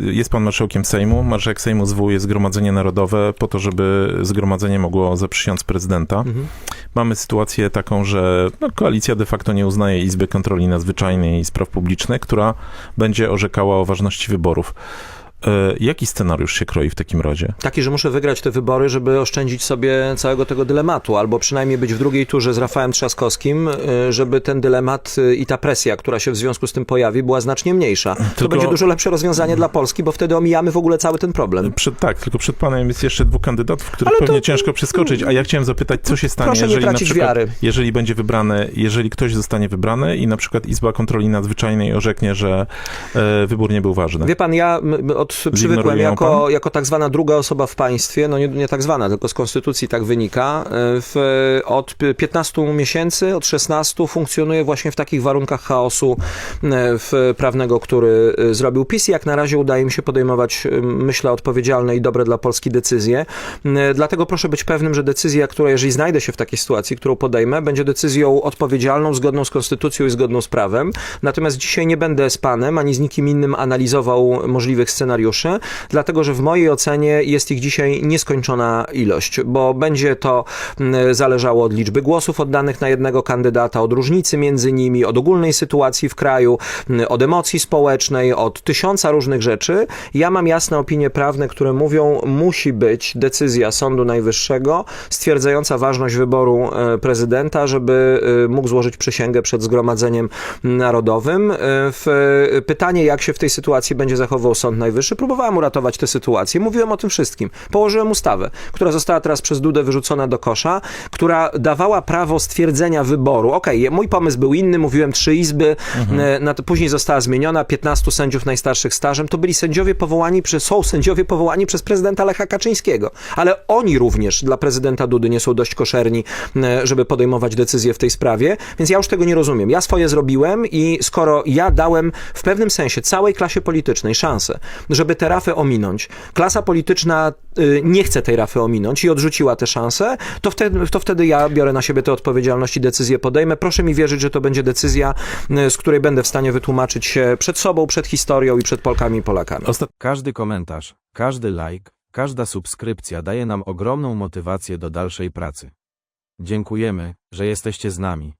Jest pan marszałkiem Sejmu. Marszałek Sejmu zwołuje Zgromadzenie Narodowe po to, żeby zgromadzenie mogło zaprzysiąc prezydenta. Mhm. Mamy sytuację taką, że no, koalicja de facto nie uznaje Izby Kontroli Nadzwyczajnej i Spraw Publicznych, która będzie orzekała o ważności wyborów. E, Jaki scenariusz się kroi w takim razie? Taki, że muszę wygrać te wybory, żeby oszczędzić sobie całego tego dylematu, albo przynajmniej być w drugiej turze z Rafałem Trzaskowskim, y, żeby ten dylemat y, i ta presja, która się w związku z tym pojawi, była znacznie mniejsza. To Tylko- będzie dużo lepsze rozwiązanie dla Polski, bo wtedy omijamy w ogóle cały ten problem. Przed, tak, tylko przed panem jest jeszcze dwóch kandydatów, których to- pewnie ciężko przeskoczyć. A ja chciałem zapytać, co się stanie, jeżeli na przykład, wiary. jeżeli będzie wybrane, jeżeli ktoś zostanie wybrany i na przykład Izba Kontroli Nadzwyczajnej orzeknie, że e, wybór nie był ważny. Wie pan, ja m, od przywykłem jako, pan? jako tak zwana druga osoba w państwie, no nie, nie tak zwana, tylko z konstytucji tak wynika, y, w, od p- 15 miesięcy, od 16 funkcjonuje właśnie w takich warunkach chaosu y, w prawnego, który zrobił PiS. i Jak na razie udaje mi się podejmować, myślę, odpowiedzialne i dobre dla Polski decyzje. Dlatego proszę być pewnym, że decyzja, która, jeżeli znajdę się w takiej sytuacji, którą podejmę, będzie decyzją odpowiedzialną, zgodną z konstytucją i zgodną z prawem. Natomiast dzisiaj nie będę z panem ani z nikim innym analizował możliwych scenariuszy, dlatego że w mojej ocenie jest ich dzisiaj nieskończona ilość, bo będzie to mm, zależało od liczby głosów oddanych na jednego kandydata, od różnicy między nimi, od ogólnej sytuacji w kraju, mm, od emocji społecznej, od tysiąca różnych rzeczy. Ja mam jasne opinie prawne, które mówią, musi być decyzja Sądu Najwyższego stwierdzająca ważność wyboru e, prezydenta, żeby e, mógł złożyć przysięgę przed Zgromadzeniem Narodowym. E, W, pytanie, jak się w tej sytuacji będzie zachował Sąd Najwyższy, próbowałem uratować tę sytuację. Mówiłem o tym wszystkim. Położyłem ustawę, która została teraz przez Dudę wyrzucona do kosza, która dawała prawo stwierdzenia wyboru. Okej, mój pomysł był inny, mówiłem trzy izby, e, na to później została zmieniona, 15 sędziów najstarszych stażem. To byli sędziowie powołani przez, są sędziowie powołani przez prezydenta Lecha Kaczyńskiego, ale oni również dla prezydenta Dudy nie są dość koszerni, e, żeby podejmować decyzje w tej sprawie, więc ja już tego nie rozumiem. Ja swoje zrobiłem i skoro ja dałem w pewnym sensie całej klasie politycznej szansę, żeby tę rafę ominąć, klasa polityczna y, nie chce tej rafy ominąć i odrzuciła tę szansę, to wtedy, to wtedy ja biorę na siebie tę odpowiedzialność i decyzję podejmę. Proszę mi wierzyć, że to będzie decyzja, y, z której będę w stanie wytłumaczyć się przed sobą, przed historią i przed Polkami i Polakami. Każdy komentarz, każdy like, każda subskrypcja daje nam ogromną motywację do dalszej pracy. Dziękujemy, że jesteście z nami.